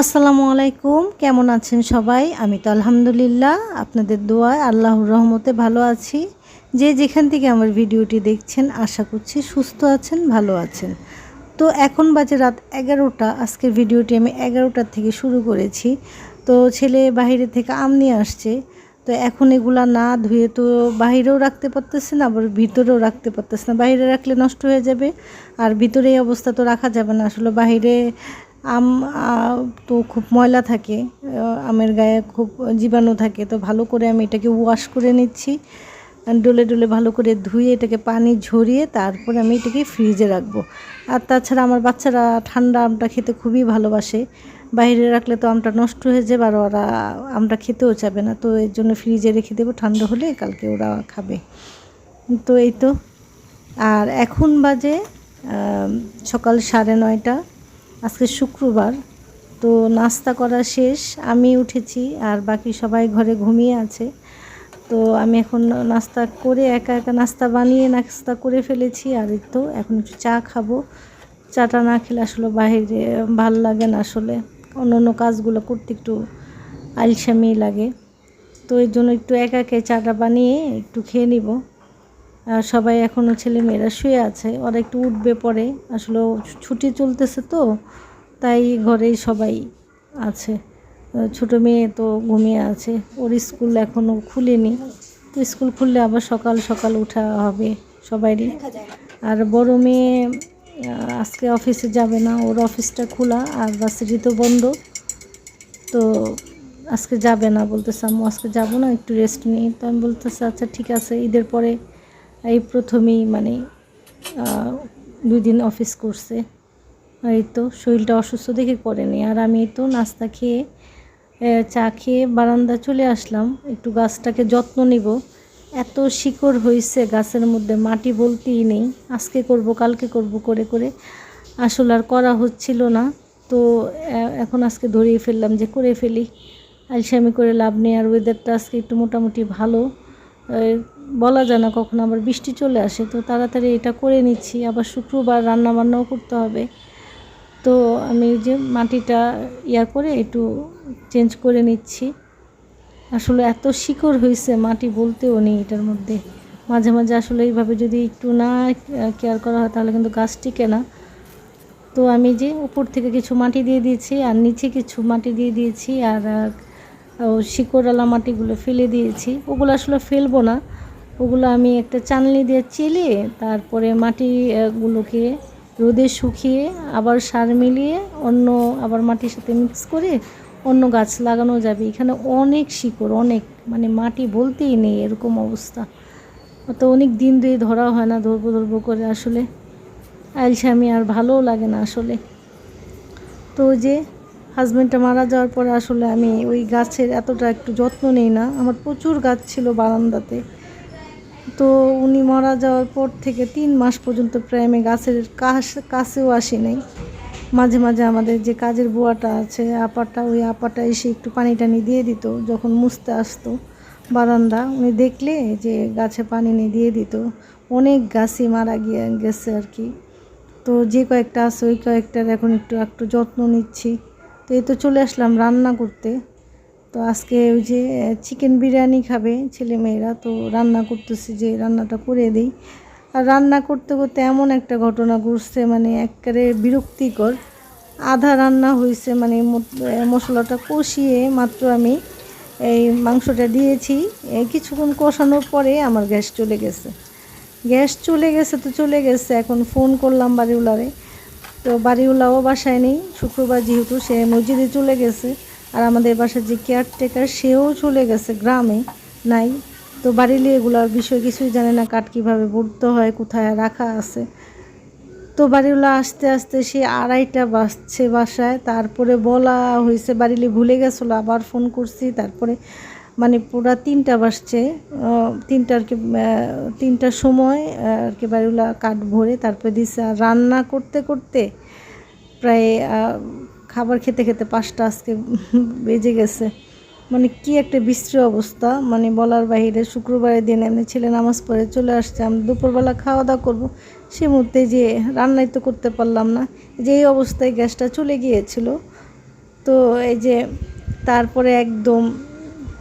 আসসালামু আলাইকুম। কেমন আছেন সবাই? আমি তো আলহামদুলিল্লাহ। আপনাদের দোয়ায় আল্লাহর রহমতে ভালো আছি। যে যেখান থেকে আমার ভিডিওটি দেখছেন, আশা করছি সুস্থ আছেন, ভালো আছেন। তো এখন বাজে রাত এগারোটা। আজকের ভিডিওটি আমি এগারোটার থেকে শুরু করেছি। তো ছেলে বাইরে থেকে আম নিয়ে আসছে। তো এখন এগুলা না ধুয়ে তো বাইরেও রাখতে পারতেছে না, আবার ভিতরেও রাখতে পারতেছে না। বাইরে রাখলে নষ্ট হয়ে যাবে। আর ভিতরে এই অবস্থা তো রাখা যাবে না। আসলে বাইরে আম তো খুব ময়লা থাকে আমের গায়ে খুব জীবাণু থাকে, তো ভালো করে আমি এটাকে ওয়াশ করে নিচ্ছি। ডলে ডলে ভালো করে ধুয়ে এটাকে পানি ঝরিয়ে তারপরে আমি এটাকে ফ্রিজে রাখব। আর তাছাড়া আমার বাচ্চারা ঠান্ডা আমটা খেতে খুবই ভালোবাসে। বাইরে রাখলে তো আমটা নষ্ট হয়ে যাবে আর ওরা আমটা খেতেও চাবে না, তো এর জন্য ফ্রিজে রেখে দেবো, ঠান্ডা হলে কালকে ওরা খাবে। তো এই তো, আর এখন বাজে সকাল সাড়ে নয়টা। আজকে শুক্রবার, তো নাস্তা করা শেষ। আমি উঠেছি আর বাকি সবাই ঘরে ঘুমিয়ে আছে। তো আমি এখন নাস্তা করে একা একা নাস্তা বানিয়ে নাস্তা করে ফেলেছি। আর তো, এখন একটু চা খাব। চাটা না খেলে আসলে বাইরে ভালো লাগে না আসলে। অন্য অন্য কাজগুলো করতে একটু আলসামি লাগে। তো এর জন্য একটু একা একা চাটা বানিয়ে একটু খেয়ে নিব। সবাই এখনও ছেলে মেয়েরা শুয়ে আছে। ওরা একটু উঠবে পরে। আসলে ছুটি চলতেছে তো, তাই ঘরেই সবাই আছে। ছোট মেয়ে তো ঘুমিয়ে আছে। ওর স্কুল এখনও খুলেনি। তো স্কুল খুললে আবার সকাল সকাল উঠা হবে সবাইরই। আর বড় মেয়ে আজকে অফিসে যাবে না। ওর অফিসটা খোলা আর ভার্সিটি তো বন্ধ। তো আজকে যাবে না বলতেছে, আম্মু, আজকে যাব না, একটু রেস্ট নিই। তো আমি বলতেছি আচ্ছা ঠিক আছে। ঈদের পরে এই প্রথমেই মানে আহ, দুই দিন অফিস করছে। এই তো শরীরটা অসুস্থ দেখে করেনি। আর আমি তো নাস্তা খেয়ে চা খেয়ে বারান্দা চলে আসলাম। একটু গাছটাকে যত্ন নিব। এত শিকড় হয়েছে গাছের মধ্যে মাটি বলতেই নেই। আজকে করব কালকে করব করে করে। আসলে আর করা হচ্ছিল না। তো এখন আজকে ধরিয়ে ফেললাম যে করে ফেলি। আলসামি করে লাভ নেই। আর ওয়েদারটা আজকে একটু মোটামুটি ভালো। বলা যায় না কখন আবার বৃষ্টি চলে আসে, তো তাড়াতাড়ি এটা করে নিচ্ছি। আবার শুক্রবার রান্না বান্নাও করতে হবে। তো আমি যে মাটিটা ইয়া করে একটু চেঞ্জ করে নিচ্ছি। আসলে এত শিকড় হয়েছে মাটি বলতেও নেই এটার মধ্যে। মাঝে মাঝে আসলে এইভাবে যদি একটু না কেয়ার করা হয় তাহলে কিন্তু গাছ টিকে না। তো আমি যে উপর থেকে কিছু মাটি দিয়ে দিয়েছি আর নিচে কিছু মাটি দিয়ে দিয়েছি আর শিকড়ওয়ালা মাটিগুলো ফেলে দিয়েছি। ওগুলো আসলে ফেলব না। ওগুলো আমি একটা চাননি দিয়ে চেলে তারপরে মাটিগুলোকে রোদে শুকিয়ে আবার সার মিলিয়ে অন্য আবার মাটির সাথে মিক্স করে অন্য গাছ লাগানো যাবে। এখানে অনেক শিকড়, অনেক মানে মাটি বলতেই নেই এরকম অবস্থা। তো অনেক দিন দিয়ে ধরা হয় না, ধরবো ধরবো করে আসলে। আলসামি আর ভালোও লাগে না আসলে। তো যে হাজব্যান্ডটা মারা যাওয়ার পরে আসলে আমি ওই গাছের এতটা একটু যত্ন নেই না। আমার প্রচুর গাছ ছিল বারান্দাতে। তো উনি মারা যাওয়ার পর থেকে তিন মাস পর্যন্ত প্রায় আমি গাছের কাছ কাছেও আসি নাই। মাঝে মাঝে আমাদের যে কাজের বুয়াটা আছে, আপাটা, ওই আপাটা এসে একটু পানি টানি দিয়ে দিত, যখন মুছতে আসতো বারান্দা। উনি দেখলে যে গাছে পানি নিয়ে দিয়ে দিত। অনেক গাছই মারা গিয়ে গেছে আর কি। তো যে কয়েকটা আছে, ওই কয়েকটার এখন একটু একটু যত্ন নিচ্ছি। তো এই তো চলে আসলাম রান্না করতে। তো আজকে ওই যে চিকেন বিরিয়ানি খাবে ছেলে মেয়েরা, তো রান্না করতেছি যে রান্নাটা করে দিই। আর রান্না করতে করতে এমন একটা ঘটনা ঘটছে মানে একেবারে বিরক্তিকর। আধা রান্না হয়েছে মানে মশলাটা কষিয়ে মাত্র আমি এই মাংসটা দিয়েছি। কিছুক্ষণ কষানোর পরে আমার গ্যাস চলে গেছে। গ্যাস চলে গেছে তো চলে গেছে, এখন ফোন করলাম বাড়িওয়ালারে। তো বাড়িওয়ালাও বাসায় নেই। শুক্রবার যেহেতু সে মসজিদে চলে গেছে আর আমাদের বাসার যে কেয়ারটেকার সেও চলে গেছে গ্রামে নাই। তো বাড়িলে এগুলোর বিষয় কিছুই জানে না, কাঠ কীভাবে ভরতে হয়, কোথায় রাখা আছে। তো বাড়িওয়ালা আস্তে আস্তে সে আড়াইটা বাজছে বাসায়, তারপরে বলা হয়েছে বাড়িলে ভুলে গেছিল, আবার ফোন করছি, তারপরে মানে পুরা তিনটা বাজছে আহ, তিনটার কি তিনটার সময় আর কি বাড়িওয়ালা কাঠ ভরে তারপরে দিছে। আর রান্না করতে করতে প্রায় খাবার খেতে খেতে পাঁচটা আজকে বেজে গেছে। মানে কি একটা বিশ্রী অবস্থা। মানে বলার বাইরে শুক্রবারের দিন এমনি ছেলে নামাজ পড়ে চলে আসছে আমি দুপুরবেলা খাওয়া দাওয়া করব। সে মুহূর্তে যে রান্নাই তো করতে পারলাম না। যে এই অবস্থায় গ্যাসটা চলে গিয়েছিল। তো এই যে তারপরে একদম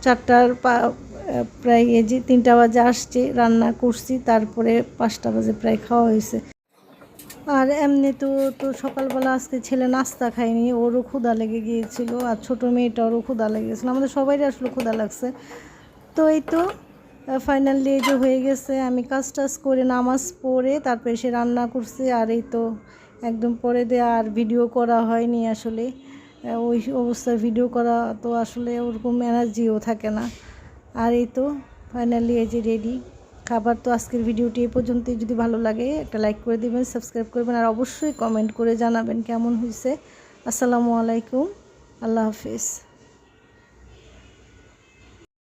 চারটার প্রায় এই যে তিনটা বাজে আসছে, রান্না করছি, তারপরে পাঁচটা বাজে প্রায় খাওয়া হয়েছে। আর এমনি তো তো সকালবেলা আজকে ছেলে নাস্তা খায়নি, ওরও ক্ষুধা লেগে গিয়েছিল, আর ছোটো মেয়েটারও লেগে গেছিল আমাদের সবারই আসলে ক্ষুধা লাগছে। তো এই তো ফাইনালি এই যে হয়ে গেছে, আমি কাজ টাজ করে নামাজ পড়ে তারপরে সে রান্না করছি, আর এই তো একদম পরে দিয়ে আর ভিডিও করা হয়নি আসলে। ওই অবস্থায় ভিডিও করা তো আসলে ওরকম এনার্জিও থাকে না। আর এই তো ফাইনালি এই যে রেডি খাবার তো আজকের ভিডিওটি এ পর্যন্তই। যদি ভালো লাগে, একটা লাইক করে দেবেন সাবস্ক্রাইব করবেন, আর অবশ্যই কমেন্ট করে জানাবেন কেমন হয়েছে আসসালামু আলাইকুম। আল্লাহ হাফিজ।